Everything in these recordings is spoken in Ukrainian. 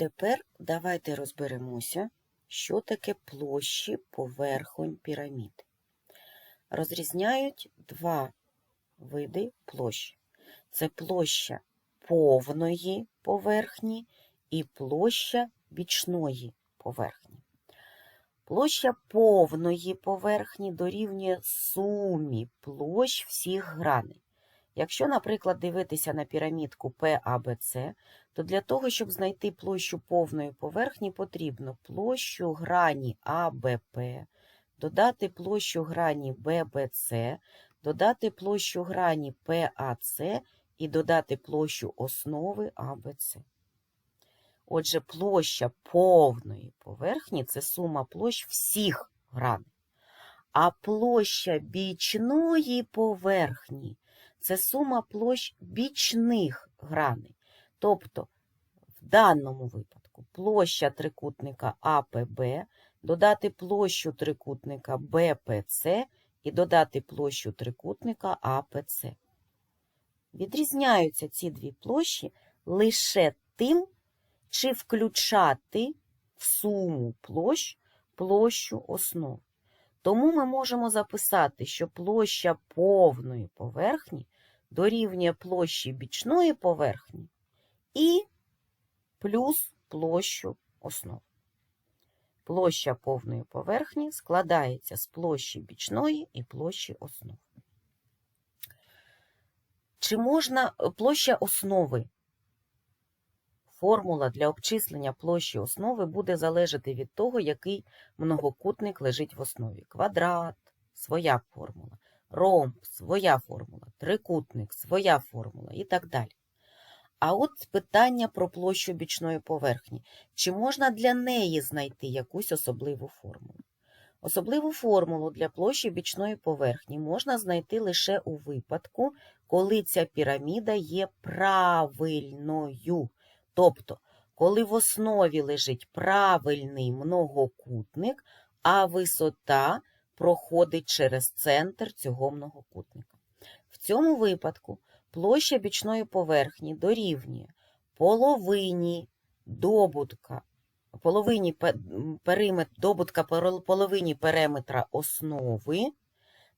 Тепер давайте розберемося, що таке площі поверхонь пірамід. Розрізняють два види площ. Це площа повної поверхні і площа бічної поверхні. Площа повної поверхні дорівнює сумі площ всіх граней. Якщо, наприклад, дивитися на пірамідку PABC, то для того, щоб знайти площу повної поверхні, потрібно площу грані АБП, додати площу грані ББЦ, додати площу грані ПАЦ і додати площу основи АБЦ. Отже, площа повної поверхні це сума площ всіх граней. А площа бічної поверхні це сума площ бічних граней. Тобто, в даному випадку площа трикутника АПБ, додати площу трикутника БПЦ і додати площу трикутника АПЦ. Відрізняються ці дві площі лише тим, чи включати в суму площ площу основ. Тому ми можемо записати, що площа повної поверхні дорівнює площі бічної поверхні і плюс площу основ. Площа повної поверхні складається з площі бічної і площі основ. Чи можна площа основи? Формула для обчислення площі основи буде залежати від того, який многокутник лежить в основі. Квадрат своя формула, ромб своя формула, трикутник своя формула і так далі. А от питання про площу бічної поверхні. Чи можна для неї знайти якусь особливу формулу? Особливу формулу для площі бічної поверхні можна знайти лише у випадку, коли ця піраміда є правильною. Тобто, коли в основі лежить правильний многокутник, а висота проходить через центр цього многокутника. В цьому випадку площа бічної поверхні дорівнює половині добутка, половині периметр, добутка половині периметра основи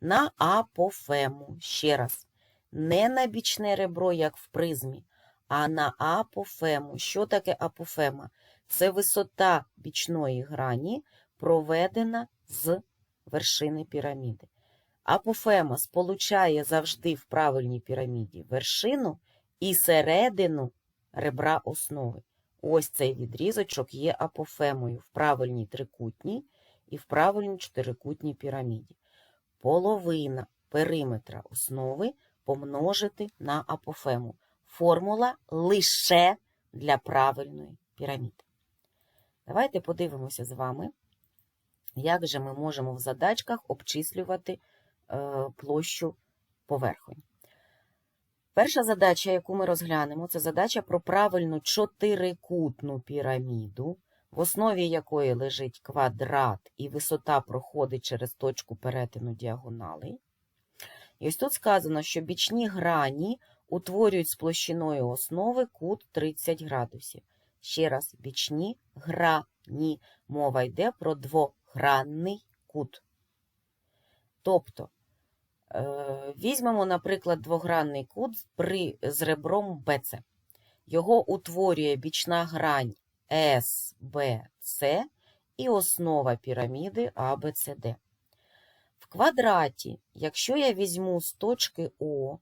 на апофему. Ще раз, не на бічне ребро, як в призмі, а на апофему. Що таке апофема? Це висота бічної грані, проведена з вершини піраміди. Апофема сполучає завжди в правильній піраміді вершину і середину ребра основи. Ось цей відрізочок є апофемою в правильній трикутній і в правильній чотирикутній піраміді. Половина периметра основи помножити на апофему формула лише для правильної піраміди. Давайте подивимося з вами, як же ми можемо в задачках обчислювати е, площу поверхонь. Перша задача, яку ми розглянемо, це задача про правильну чотирикутну піраміду, в основі якої лежить квадрат і висота проходить через точку перетину діагоналей. І ось тут сказано, що бічні грані утворюють з площиною основи кут 30 градусів. Ще раз, бічні грані. Мова йде про двогранний кут. Тобто, е, візьмемо, наприклад, двогранний кут з ребром BC. Його утворює бічна грань SBC і основа піраміди ABCD. В квадраті, якщо я візьму з точки О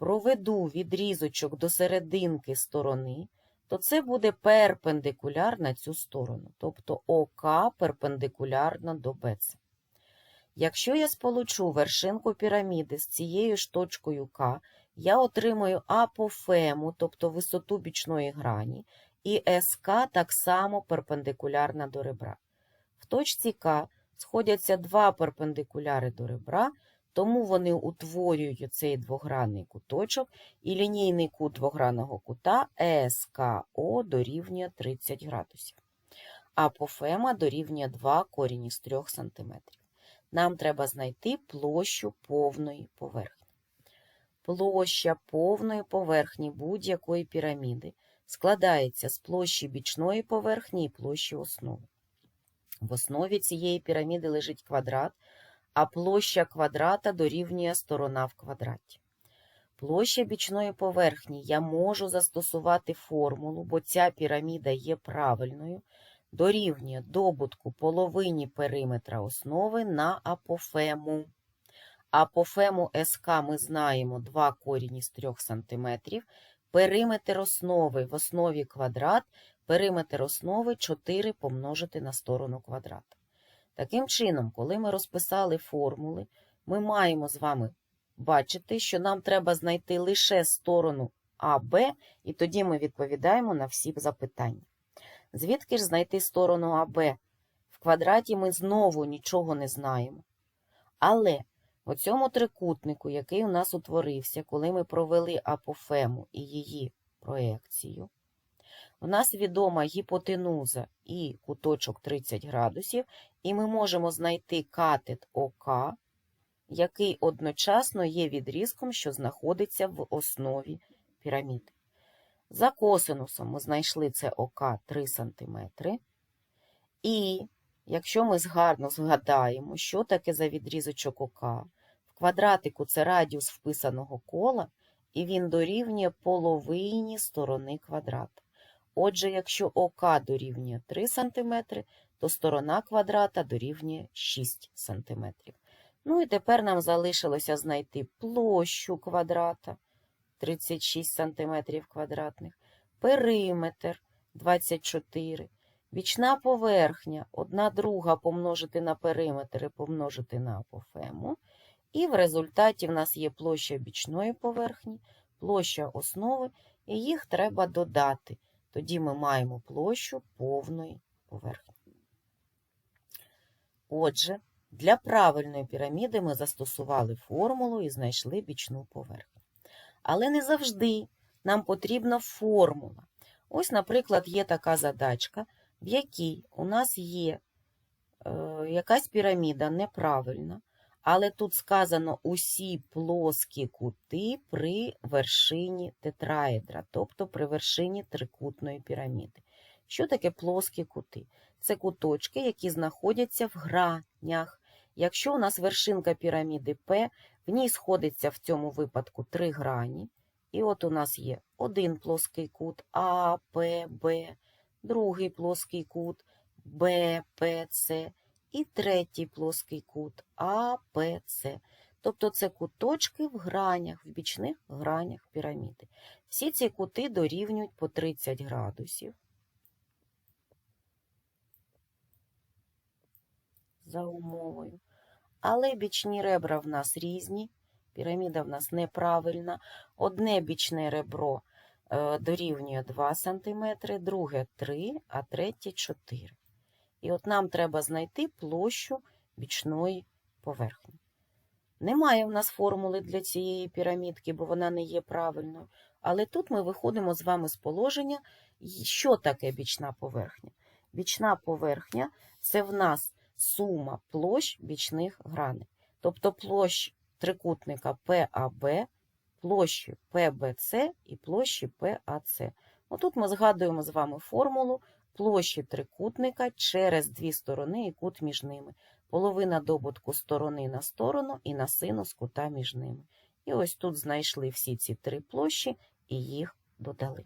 проведу відрізочок до серединки сторони, то це буде перпендикуляр на цю сторону, тобто ОК перпендикулярно до БЦ. Якщо я сполучу вершинку піраміди з цією ж точкою К, я отримую апофему, тобто висоту бічної грані, і СК так само перпендикулярна до ребра. В точці К сходяться два перпендикуляри до ребра, тому вони утворюють цей двогранний куточок, і лінійний кут двогранного кута СКО дорівнює 30 градусів. Апофема дорівнює 2 корінь з 3 см. Нам треба знайти площу повної поверхні. Площа повної поверхні будь-якої піраміди складається з площі бічної поверхні і площі основи. В основі цієї піраміди лежить квадрат, а площа квадрата дорівнює сторона в квадраті. Площа бічної поверхні я можу застосувати формулу, бо ця піраміда є правильною, дорівнює добутку половині периметра основи на апофему. Апофему СК ми знаємо 2 корінь із 3 см. Периметр основи в основі квадрат, периметр основи 4 помножити на сторону квадрата. Таким чином, коли ми розписали формули, ми маємо з вами бачити, що нам треба знайти лише сторону АБ, і тоді ми відповідаємо на всі запитання. Звідки ж знайти сторону АБ? В квадраті ми знову нічого не знаємо. Але у цьому трикутнику, який у нас утворився, коли ми провели апофему і її проекцію, у нас відома гіпотенуза і куточок 30 градусів, і ми можемо знайти катет ОК, який одночасно є відрізком, що знаходиться в основі піраміди. За косинусом ми знайшли це ОК 3 см. І якщо ми гарно згадаємо, що таке за відрізочок ОК, в квадратику це радіус вписаного кола, і він дорівнює половині сторони квадрата. Отже, якщо ОК дорівнює 3 см, то сторона квадрата дорівнює 6 см. Ну і тепер нам залишилося знайти площу квадрата 36 см квадратних, периметр 24, бічна поверхня 1 друга помножити на периметр і помножити на апофему. І в результаті в нас є площа бічної поверхні, площа основи, і їх треба додати. Тоді ми маємо площу повної поверхні. Отже, для правильної піраміди ми застосували формулу і знайшли бічну поверхню. Але не завжди нам потрібна формула. Ось, наприклад, є така задачка, в якій у нас є е, якась піраміда неправильна, але тут сказано усі плоскі кути при вершині тетраедра, тобто при вершині трикутної піраміди. Що таке плоскі кути? Це куточки, які знаходяться в гранях. Якщо у нас вершинка піраміди П, в ній сходиться в цьому випадку три грані. І от у нас є один плоский кут А, П, Б, другий плоский кут Б, П, С і третій плоский кут А, П, С. Тобто це куточки в гранях, в бічних гранях піраміди. Всі ці кути дорівнюють по 30 градусів. За умовою. Але бічні ребра в нас різні, піраміда в нас неправильна. Одне бічне ребро е, дорівнює 2 см, друге 3, а третє 4. І от нам треба знайти площу бічної поверхні. Немає в нас формули для цієї пірамідки, бо вона не є правильною. Але тут ми виходимо з вами з положення, що таке бічна поверхня. Бічна поверхня це в нас сума площ бічних граней. Тобто площ трикутника ПАБ, площі ПБЦ і площі ПАЦ. Отут ми згадуємо з вами формулу площі трикутника через дві сторони і кут між ними. Половина добутку сторони на сторону і на синус кута між ними. І ось тут знайшли всі ці три площі і їх додали.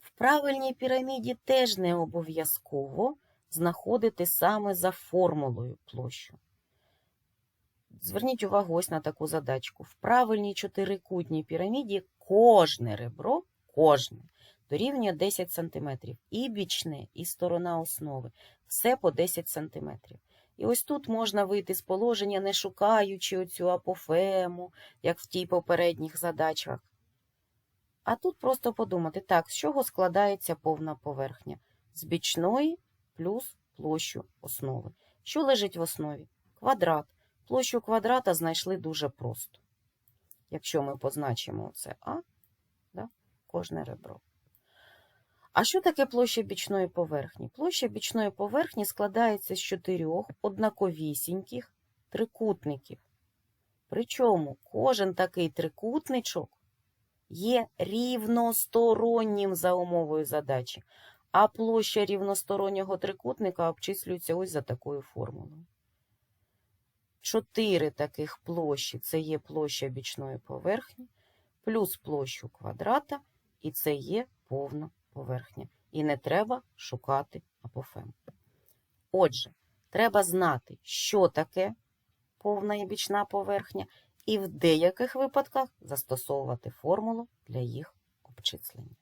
В правильній піраміді теж не обов'язково знаходити саме за формулою площу. Зверніть увагу ось на таку задачку. В правильній чотирикутній піраміді кожне ребро, кожне, дорівнює 10 см. І бічне, і сторона основи. Все по 10 см. І ось тут можна вийти з положення, не шукаючи оцю апофему, як в тій попередніх задачах. А тут просто подумати, так, з чого складається повна поверхня? З бічної плюс площу основи. Що лежить в основі? Квадрат. Площу квадрата знайшли дуже просто. Якщо ми позначимо це А, да, кожне ребро. А що таке площа бічної поверхні? Площа бічної поверхні складається з чотирьох однаковісіньких трикутників. Причому кожен такий трикутничок є рівностороннім за умовою задачі, а площа рівностороннього трикутника обчислюється ось за такою формулою. Чотири таких площі це є площа бічної поверхні, плюс площу квадрата, і це є повна поверхня. І не треба шукати апофем. Отже, треба знати, що таке повна і бічна поверхня, і в деяких випадках застосовувати формулу для їх обчислення.